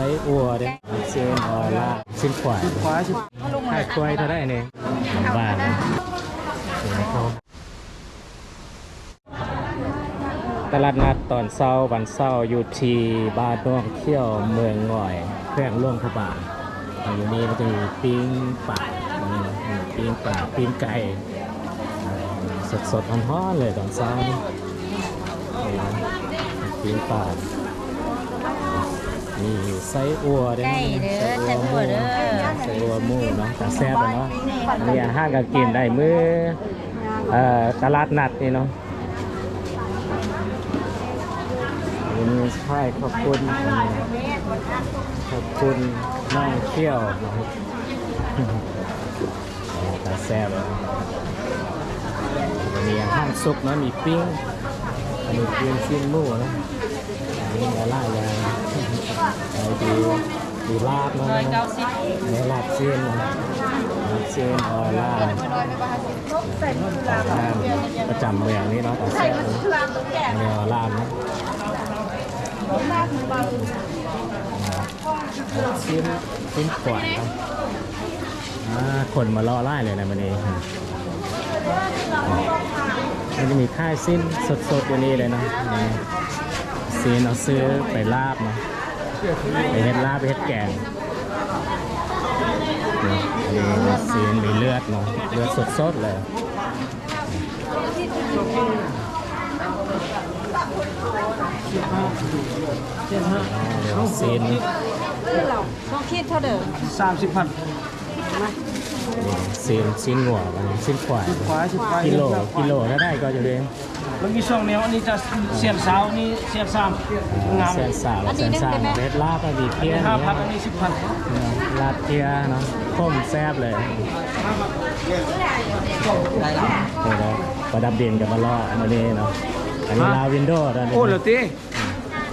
ไส้อัวเด้เส้นออล่าชิ้นขวายขวาสิไข่ควายเท่าได้เนี่ยบาทนะเดี๋ยวเขาตลาดนัดตอนเช้าวันเช้าอยู่ที่บ้านน้องเที่ยวเมืองง่อยแขวงหลวงพระบางอยู่นี่มันจะมีปิ้งป่านี่นะมีปิ้งป่าปิ้งไก่สดสดๆร้อนๆเลยตอนเช้านี่นี่นะปิ้งป่า มีไส้อัวด้วยนะไก่เด้อไส้อัวหมูไส้อั่วเด้อใส่วัวหมูเนาะแต่แซ่บอะเนาะอันนี้อาหารก็กินได้มื้อเอ่อตลาดนัดนี่เนาะอันนี้ใช่ขอบคุณอันนี้ขอบคุณน้องเที่ยวเนาะแต่แซ่บอะอันนี้อาหารซุปเนาะมีปิ้งอันนี้ปิ้งชิ้นหมูเนาะอันนี้มาล่าอย่าง ไอ้ดีดีลาบเนาะในลาบเส้นนะลาบเส้นออล่าทางประจำเมืองนี่เนาะแต่แซ่บเลยในออล่านะชิ้นชิ้นขวดครับคนมารอไล่เลยนะมันเองมันจะมีค่ายสิ้นสดๆอยู่นี่เลยนะซีนเอาซื้อไปลาบนะ ไปเฮ็ดลาบไปเฮ็ดแกงนี่มีซีนมีเลือดเนาะเลือดสดๆเลยเดี๋ยวซีนนี่ต้องคิดเท่าเดิมสามสิบพันเซีนซีนหัวมันซีนควายกิโลกิโลถ้าได้ก็จะเด้ง แล้วมีช่องแนวอันนี้จะเสียนสาวนี่เสียนสามงามแสนสามแสนสามเบ็ดลาบก็มีเพี้ยนห้าเนี่ยพันอันนี้สิบพันลาบเพี้ยเนาะข้มแซ่บเลยเดี๋ยวเราประดับเด่นกับมาล่ออันนี้เนาะอันนี้ลาวินโดว์อันนี้โอ้เหรอตี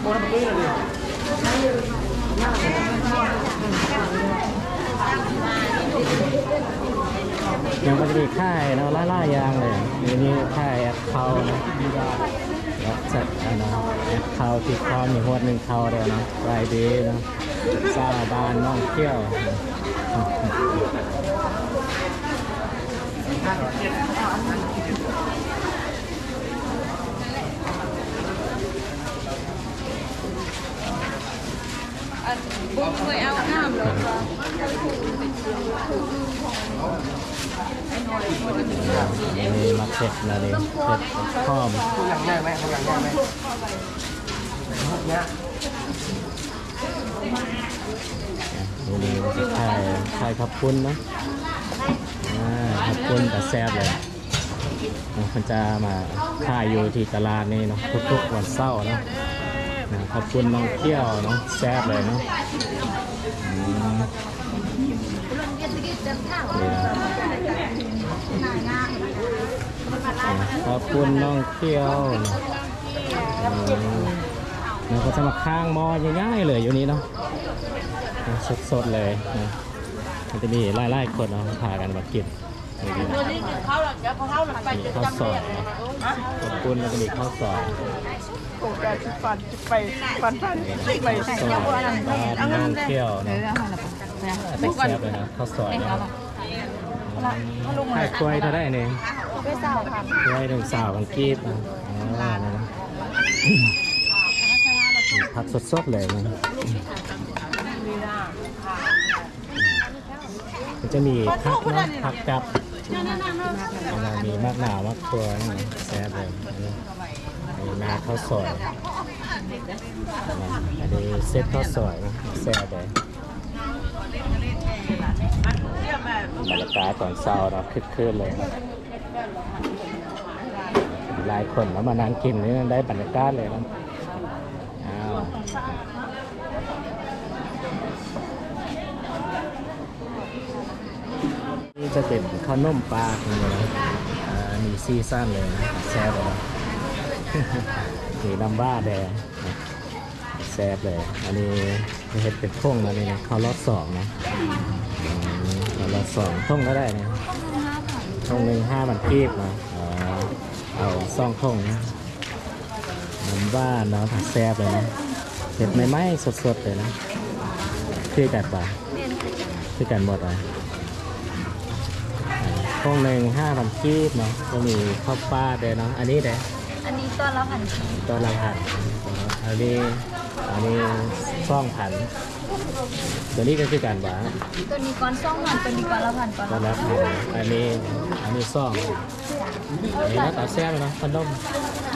โอ้เหรอตีเลย ยังมันจะมีค่ายเนาะล่าๆยางเลยมีนี่ค่ายแอปเขานะแล้วจัดอันนะแอปเขาที่เขามีหัวหนึ่งเขาเดียวนะรายดีเนาะซาบานน้องเที่ยวบุ้งเคยเอาน้ำเลย นี่มาเผ็ดนะนี่เผ็ดข้อมตัวอย่างง่ายไหมตัวอย่างง่ายไหมเนี่ยนี่นี่มันจะค่ายค่ายขับปุ้นนะอ่าขับปุ้นแต่แซ่บเลยมันจะมาค่ายอยู่ที่ตลาดนี่เนาะทุกๆวันเสาร์เนาะนะขอบคุณน้องเที่ยวเนาะแซ่บเลยเนาะอืม นี่นะขอบคุณน้องเที่ยวเนะอืมเราก็จะมาข้างมอง่ายๆเลยอยู่นี้เนาะสดๆเลยนะมันจะมีไล่ๆคนเนาะพากันมากินนี่นะนี่คือเขาวหลังจากเขาวหลังไปมีข้าวซอยนขอบคุณแล้วก็มีข้าวซอยโอ้การฟันไปฟันฟันไปซอยบ้านน้องเที่ยวเนาะแต่แซ่บเลยนะข้าวซอยเนาะไข่ควายเท่าได้เนี่ยไม่เศร้าค่ะควายหนึ่งสาวของกีบนะอ๋อนะผักสดๆเลยนะมันจะมีผักเนาะผักกับแล้วมีมะนาวมะขัวนี่แซ่บเลยอันนี้มีนาข้าวซอยอันนี้เซ็ตข้าวซอยนะแซ่บเลย บรรยากาศตอนเช้าเราคึกคืนเลยนะหลายคนแล้วมานั่งกินนี่ได้บรรยากาศเลยนะอ้าวนี่จะเป็นข้าวนุ่มปลาคุณนะอ่ามีซีซั่นเลยนะแซ่บเลยนะมีน้ำบ้าแดง แซ่บเลย อันนี้เห็ดเป็นโค้งนะนี่นะข้าวรอดสองนะอืมเอาละสองท่งก็ได้นะท่งหนึ่งห้ามันกีบนะอ๋อเอาสองท่งนะน้ำบ้านเนาะผักแซ่บเลยนะเห็ดไม่ไหม้สดๆเลยนะคือกันปะเน้นคือกันคือกันหมดเลยห้องหนึ่งห้าพันกีบเนาะก็มีข้าวปลาเด้เนาะอันนี้เด้อันนี้ต้อนรับหันทีตอนละพันอันนี้ อันนี้ซ่องพัน ตัวนี้ก็คือการหวานตัวนี้ก้อนซ่องพันตัวนี้ก้อนละพันก้อนตอนละละพันอันนี้อันนี้ซ่องอันนี้หน้าตาแซ่บเลยเนาะขนม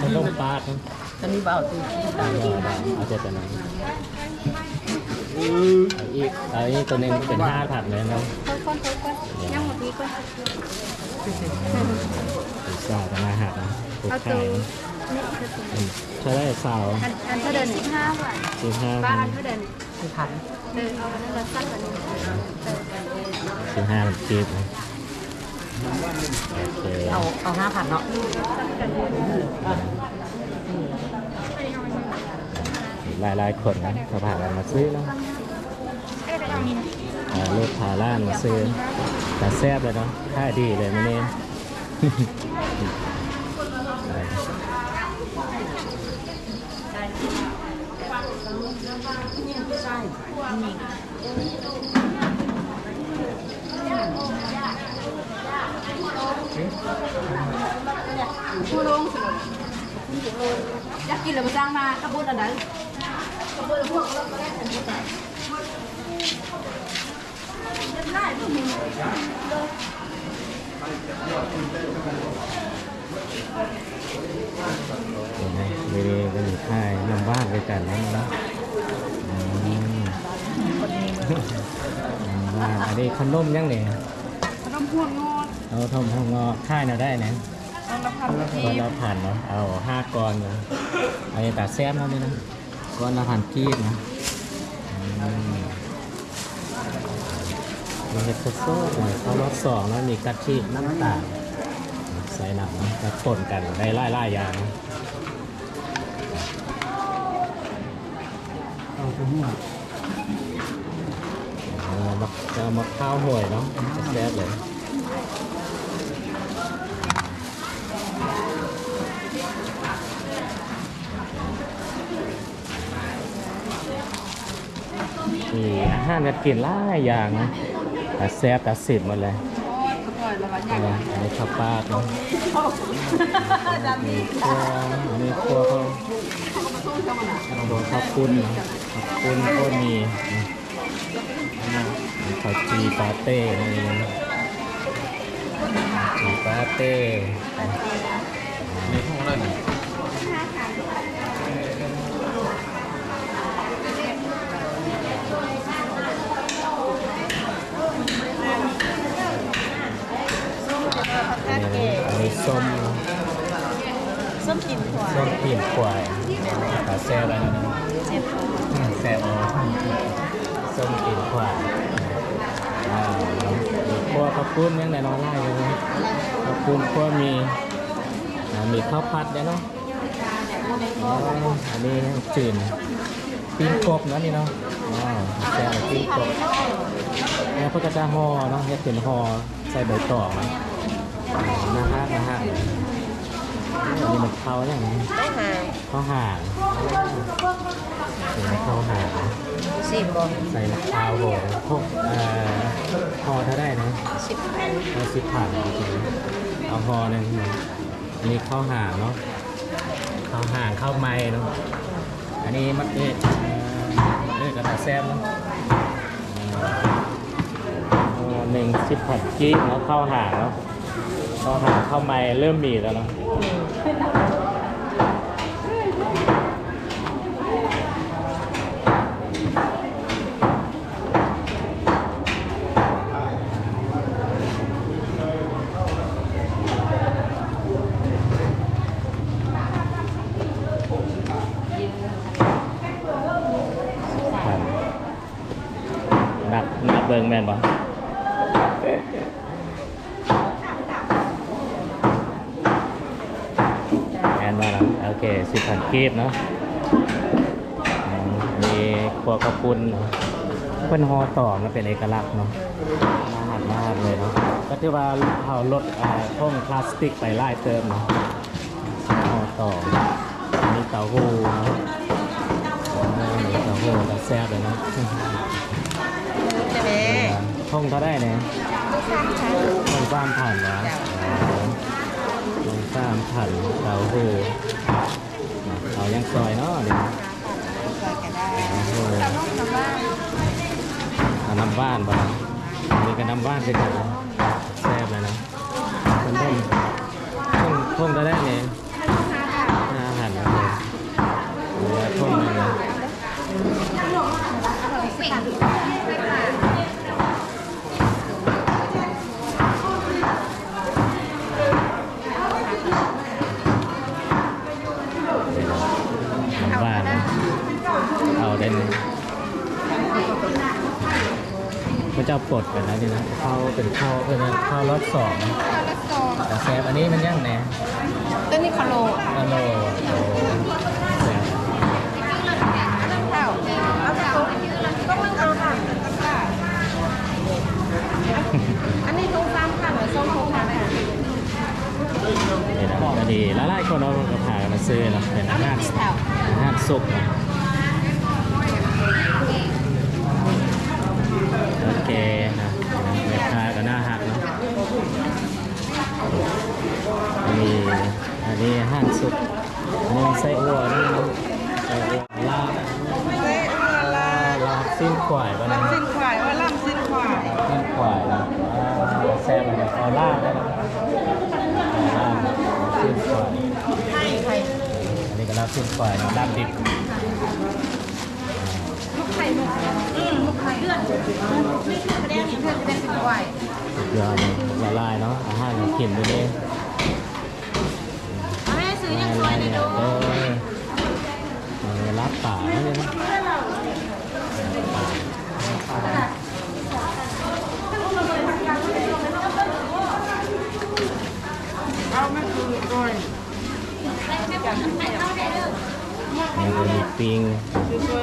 ขนมปลาเนาะอันนี้เบาตีเอาเอาเอาเจ็ดตัวไหนเอาอีกเอาอีกตัวหนึงเป็นห้าผัดเลยเนาะค่อยก้อนค่อยก้อนย่างหมดนี้ก้อนถูกสาวกันมาหักนะถูกเอาไข่ตัวนี่คือตัวอืม ใช้ได้สาวอันอันเท่าเดินสิบห้าบาทสิบห้าป้าอันเท่าเดินคือพันเดินเอาอันนั้นละสั้นกว่านี้เออสิบห้ามันกีบนะโอเคเอาเอาห้าพันเนาะหลายหลายๆคนนะเขาผ่านกันมาซื้อเนาะอ่าลูกพาล้านมาซื้อแต่แซ่บเลยเนาะค่ายดีเลยมัน Chắc kia là một trang mà, các bố. Các bố là Đây, đây, đây, đây, นำบ้านอันนี้ขนมยังเนี่ยขนมพวงงอเอาทำห้องงอค่ายน่ะได้นะเอาละพันทีก้อนละพันเนาะเอาห้าก้อนนะอันนี้ตัดแซ่บแล้วนี่นะก้อนละพันกีบนะอืมเราเห็ดโซ่ๆหน่อยเขารสสองแล้วมีกะทิน้ำตาลใส่หนักนะแล้วคนกันได้ไล่ไล่ๆอย่างนะ เอาตัวหัว เอามาเอามาข้าวห่วยเนาะแซ่บเลยมีอาหารการกินหลายอย่างนะแต่แซ่บแต่สิบหมดเลยปล่อยละวันอันนี้อันนี้ข้าวปลาเนาะมีคั่วอันนี้คั่วเขาคั่วข้าวปุ้นเนาะข้าวปุ้นก็มี นะมีข้าวจีปาเต้นี่นะจีปาเต้นี่ของอะไรนะอันนี้อันนี้ส้มเนาะส้มกินขวาส้มตีนควายขาแซ่บแล้วนะแซ่บเอ ส้มตีนควายอ่ามีคั่วข้าวปุ้นยังไงนอนไล่เลยนะข้าวปุ้นคั่วมีมีข้าวผัดเนี่ยเนาะอ๋ออันนี้จืดปิ้งกบนะนี่เนาะว้าวแซ่บปิ้งกบแล้วก็จะห่อเนาะเฮ็ดเป็นห่อใส่ใบตองนะฮะนะฮะ นนี้มันเข้าอย่างนี้ต้องหาข้าวห่างเป็นข้าวห่างสิบบอใส่ข้าวโหพวกเอ่อพอเท่าได้นะสิบพันเอาสิบผ่านจริงๆเอาพอหนึ่งอันนี้ข้าวห่างเนาะข้าวห่างข้าวไม้เนาะอันนี้มัดเอ็ดเอ็ดกระดาษแซ่บเนาะเอ่อหนึ่งสิบผัดกี้เนาะข้าวห่างเนาะข้าวห่างข้าวไม้เริ่มมีแล้วเนาะ 大家。 เนาะอืมมีครัวกระปุนเนาะเพิ่นห่อต่อมันเป็นเอกลักษณ์เนาะน่าหักมากเลยเนาะก็ที่ว่าเอาลดอ่าพวกพลาสติกไปไล่เติมเนาะห่อต่อมีเต้าหู้เนาะเออเต้าหู้ก็แซ่บเลยเนาะทงเท่าได้เนี่ยลูกสามค่ะทงสามพันวะทงสามพันเต้าหู้เอา ยังซอยเนาะเดี๋ยวใส่ก็ได้เต้าหู้เราต้องทำบ้านเอาน้ำบ้านบ่ล่ะนี่ก็น้ำบ้านคือกันนะแซ่บเลยนะคนทงทงทงเท่าได้เนี่ยให้ลูกค้าค่ะห้าพันเลยเหลือทงหนึงนะ สิบไม่ค่ะ น้ำบ้านนะเอาได้เลยพระเจ้า ปลดกันนะนี่นะเข้าเป็นเข้าเป็นเข้ารอบสองเราละสองแต่แซบอันนี้มันยังแหน่ตัวนี้คาโลฮัลโหลโอ้แซ่บเท่าเอาเท่าต้องนั่งเอาค่ะอันนี้ต้องซ้ำค่ะหรือส้มโคค่ะแม่นี่นะก็ดีแล้วหลายคนเราก็พากันมาซื้อเนาะเป็นอาหารสี่แถวอาหารสุกนะโอเคนะเวทาก็น่าหักเนาะอันนี้ อันนี้อาหารสุกอันนี้ไส้อั่วนี่ไส้อั่วลาบเซ่ลาบลาบสิ้นขวายป่ะนะสิ้นควายว่าล่ำสิ้นควายสิ้นขวายนะแซ่บเลยเอาลาบได้นะเอาลาบสิ้นขวายไข่ไข่อันนี้ก็ลาบสิ้นขวายลาบดิบลูกไข่ลูกอืมลูกไข่เลือดไม่เลือดแดงอย่างเลือดจะเป็นสิบควายสุดยอดเละลายเนาะอาหารมันกินด้วยนี่แม่ซื้อยังซอย รับป่าแล้วเนี่ยนะป่าแล้วก็มีปิ้ง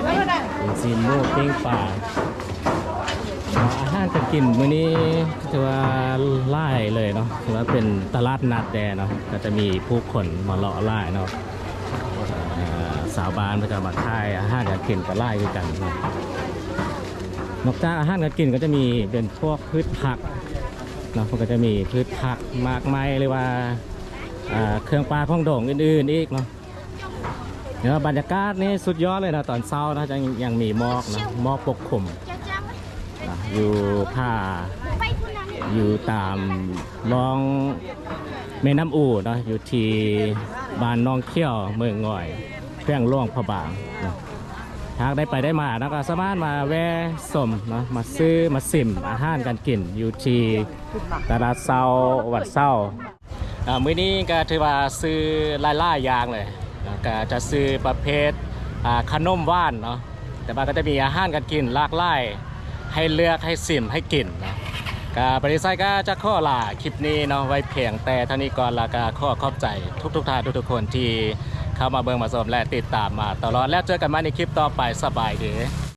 ไม่ได้เป็นซีนหมูปิ้งป่า อาหารการกินมื้อนี้ถือว่าไล่เลยเนาะถือว่าเป็นตลาดนัดแดเนาะก็จะมีผู้คนมาเลาะไล่เนาะสาวบ้านก็จะมาขายอาหารการกินก็ไล่ด้วยกันเนาะนอกจากอาหารการกินก็จะมีเป็นพวกพืชผักเนาะมันก็จะมีพืชผักมากมายหรือว่าเครื่องปลาของโด่งอื่นๆอีกเนาะเดี๋ยวบรรยากาศนี่สุดยอดเลยนะตอนเช้านะยังยังมีหมอกนะหมอกปกคลุม อยู่ผ้าอยู่ตามรองแม่น้ำอู่นะอยู่ที่บ้านน้องเขี้ยวเมืองง่อยเพียงล่วงพะบางนะหากได้ไปได้มานะก็สามารถมาแวะสมนะมาซื้อมาสิมอาหารการกินอยู่ที่ตลาดเซาวัดเซาอ่ามื้อนี้ก็ถือว่าซื้อลายๆอย่างเลยก็จะซื้อประเภทอ่าขนมว่านเนาะแต่ว่าก็จะมีอาหารการกินหลากหลาย ให้เลือกให้สิมให้กลิ่นนะกาบริษัทก็จะข้อลาคลิปนี้เนาะไว้เพียงแต่เท่านี้ก่อนละกาข้อขอบใจทุกทุกท่านทุกทุกคนที่เข้ามาเบิ่งมาชมและติดตามมาตลอดแล้วเจอกันมาในคลิปต่อไปสบายดี